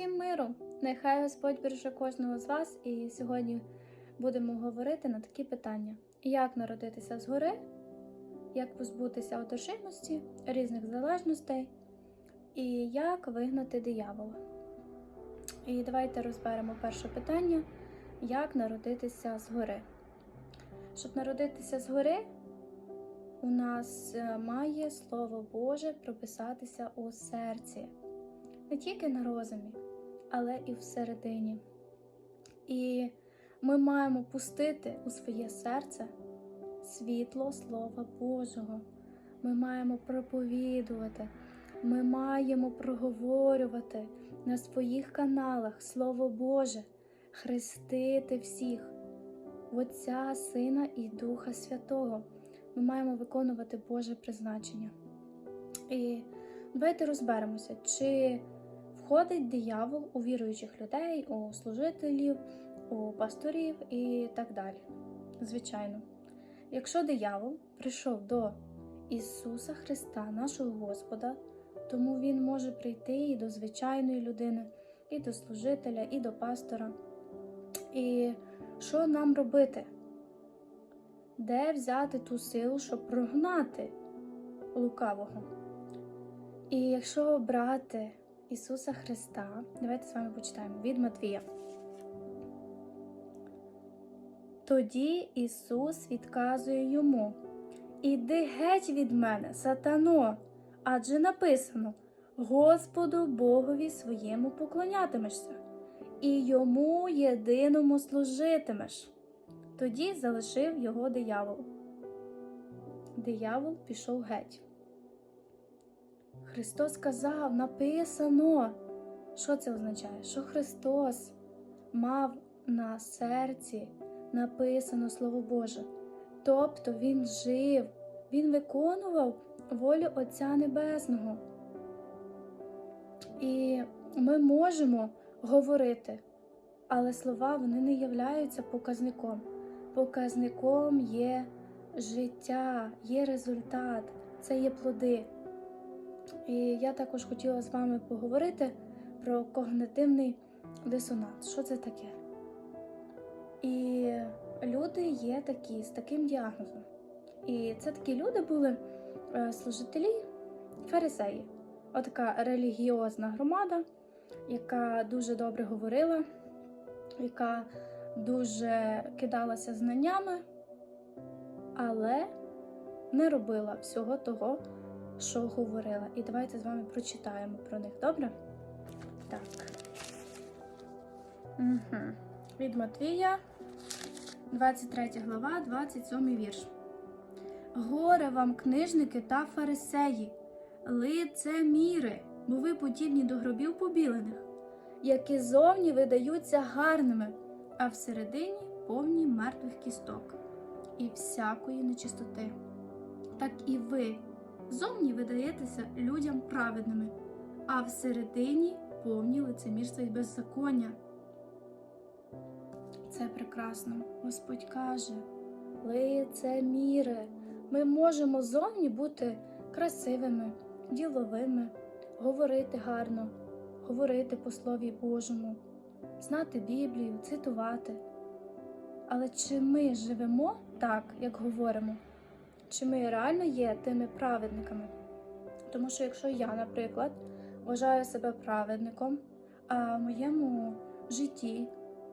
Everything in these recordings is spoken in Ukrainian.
Всім миру! Нехай Господь береже кожного з вас, і сьогодні будемо говорити на такі питання: як народитися згори, як позбутися одержимості, різних залежностей, і як вигнати диявола. І давайте розберемо перше питання: як народитися згори. Щоб народитися згори, у нас е, має Слово Боже прописатися у серці не тільки на розумі, але і всередині. І ми маємо пустити у своє серце світло Слова Божого. Ми маємо проповідувати, ми маємо проговорювати на своїх каналах Слово Боже, хрестити всіх, Отця, Сина і Духа Святого. Ми маємо виконувати Боже призначення. І давайте розберемося, чи входить диявол у віруючих людей, у служителів, у пасторів і так далі. Звичайно, якщо диявол прийшов до Ісуса Христа, нашого Господа, тому Він може прийти і до звичайної людини, і до служителя, і до пастора. І що нам робити? Де взяти ту силу, щоб прогнати лукавого? І якщо брати Ісуса Христа, давайте з вами почитаємо від Матвія. Тоді Ісус відказує йому: Іди геть від мене, сатано, адже написано: Господу Богові своєму поклонятимешся, і йому єдиному служитимеш. Тоді залишив його диявол. Диявол пішов геть. Христос сказав, написано. Що це означає? Що Христос мав на серці написано Слово Боже. Тобто Він жив, Він виконував волю Отця Небесного. І ми можемо говорити, але слова вони не являються показником. Показником є життя, є результат, це є плоди. І я також хотіла з вами поговорити про когнитивний дисонанс. Що це таке? І люди є такі з таким діагнозом. І це такі люди були е, служителі фарисеї. Отака релігіозна громада, яка дуже добре говорила, яка дуже кидалася знаннями, але не робила всього того, що говорила. І давайте з вами прочитаємо про них, добре? Так. Угу. Від Матвія, 23 глава, 27 вірш. Горе вам, книжники та фарисеї, лицеміри, бо ви подібні до гробів побілених, які зовні видаються гарними, а всередині повні мертвих кісток і всякої нечистоти. Так і ви зовні видаєтеся людям праведними, а всередині повні лицемірства й беззаконня. Це прекрасно. Господь каже, лицеміри. Ми можемо зовні бути красивими, діловими, говорити гарно, говорити по Слові Божому, знати Біблію, цитувати. Але чи ми живемо так, як говоримо? Чи ми реально є тими праведниками? Тому що якщо я, наприклад, вважаю себе праведником, а в моєму житті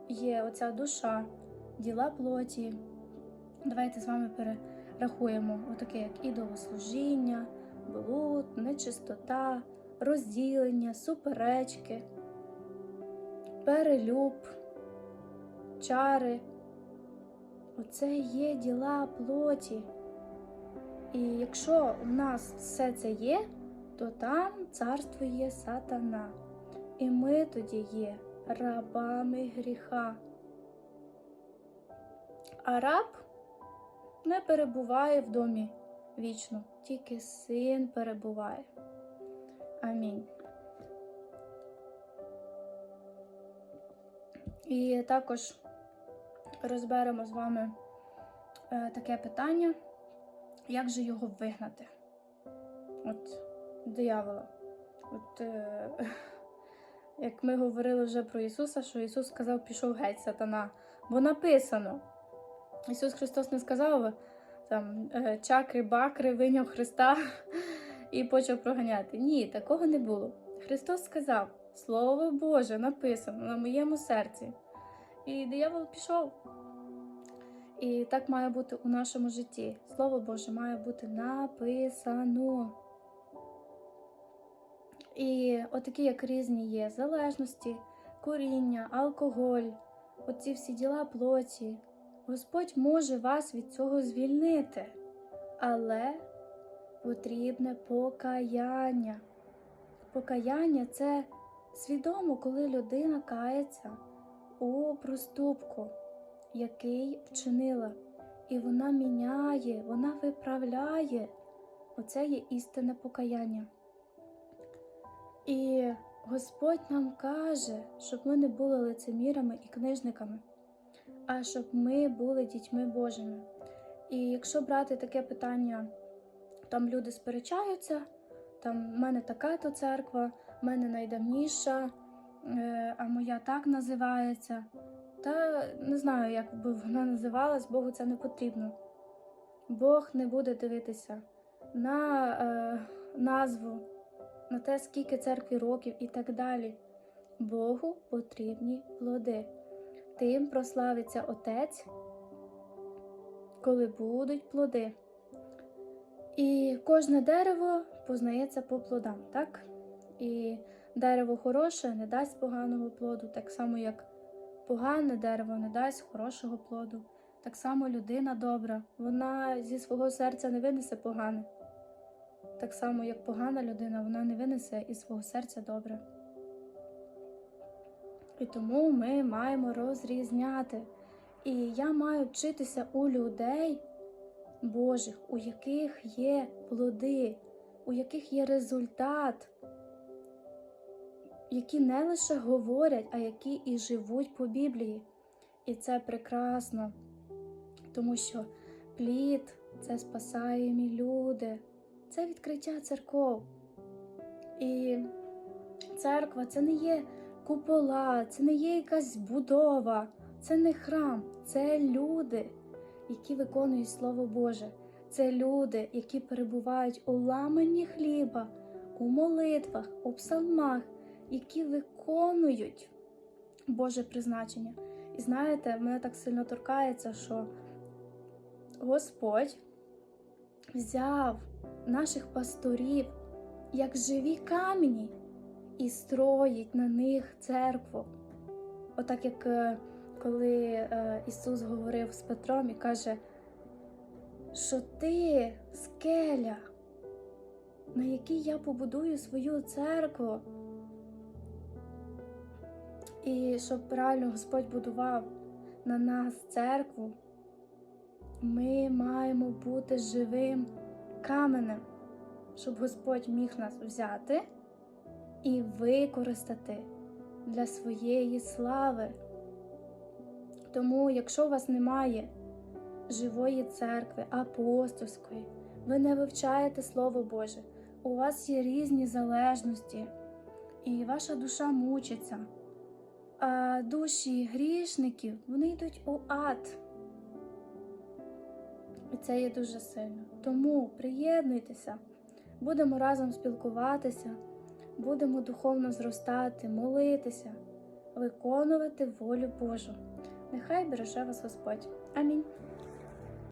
є оця душа, діла плоті, давайте з вами перерахуємо отаке, як ідолослужіння, блуд, нечистота, розділення, суперечки, перелюб, чари. Оце є діла плоті. І якщо у нас все це є, то там царствує сатана. І ми тоді є рабами гріха. А раб не перебуває в домі вічно, тільки син перебуває. Амінь. І також розберемо з вами е, таке питання, як же його вигнати? От диявола. От е, як ми говорили вже про Ісуса, що Ісус сказав, пішов геть сатана. Бо написано. Ісус Христос не сказав там е, чакри, бакри, виняв Христа і почав проганяти. Ні, такого не було. Христос сказав: Слово Боже написано на моєму серці. І диявол пішов. І так має бути у нашому житті. Слово Боже має бути написано. І отакі, як різні є залежності, куріння, алкоголь, оці всі діла плоті. Господь може вас від цього звільнити, але потрібне покаяння. Покаяння це свідомо, коли людина кається у проступку, який вчинила, і вона міняє, вона виправляє. Оце є істинне покаяння. І Господь нам каже, щоб ми не були лицемірами і книжниками, а щоб ми були дітьми Божими. І якщо брати таке питання, там люди сперечаються, там в мене така то церква, в мене найдавніша, е, а моя так називається. Та не знаю, як би вона називалась, Богу це не потрібно. Бог не буде дивитися на е, назву, на те, скільки церкві років і так далі. Богу потрібні плоди. Тим прославиться Отець, коли будуть плоди. І кожне дерево познається по плодам, так? І дерево хороше не дасть поганого плоду, так само, як погане дерево не дасть хорошого плоду. Так само людина добра, вона зі свого серця не винесе погане. Так само, як погана людина, вона не винесе із свого серця добре. І тому ми маємо розрізняти. І я маю вчитися у людей Божих, у яких є плоди, у яких є результат, які не лише говорять, а які і живуть по Біблії. І це прекрасно, тому що плід це спасаємі люди, це відкриття церков. І церква це не є купола, це не є якась будова, це не храм, це люди, які виконують Слово Боже. Це люди, які перебувають у ламанні хліба, у молитвах, у псалмах, які виконують Боже призначення. І знаєте, мене так сильно торкається, що Господь взяв наших пасторів як живі камені і строїть на них церкву. Отак, як е, коли е, Ісус говорив з Петром і каже, що ти скеля, на якій я побудую свою церкву. І щоб правильно Господь будував на нас церкву, ми маємо бути живим каменем, щоб Господь міг нас взяти і використати для своєї слави. Тому, якщо у вас немає живої церкви, апостольської, ви не вивчаєте Слово Боже, у вас є різні залежності, і ваша душа мучиться, а душі грішників вони йдуть у ад. І це є дуже сильно. Тому приєднуйтеся, будемо разом спілкуватися, будемо духовно зростати, молитися, виконувати волю Божу. Нехай береже вас Господь. Амінь.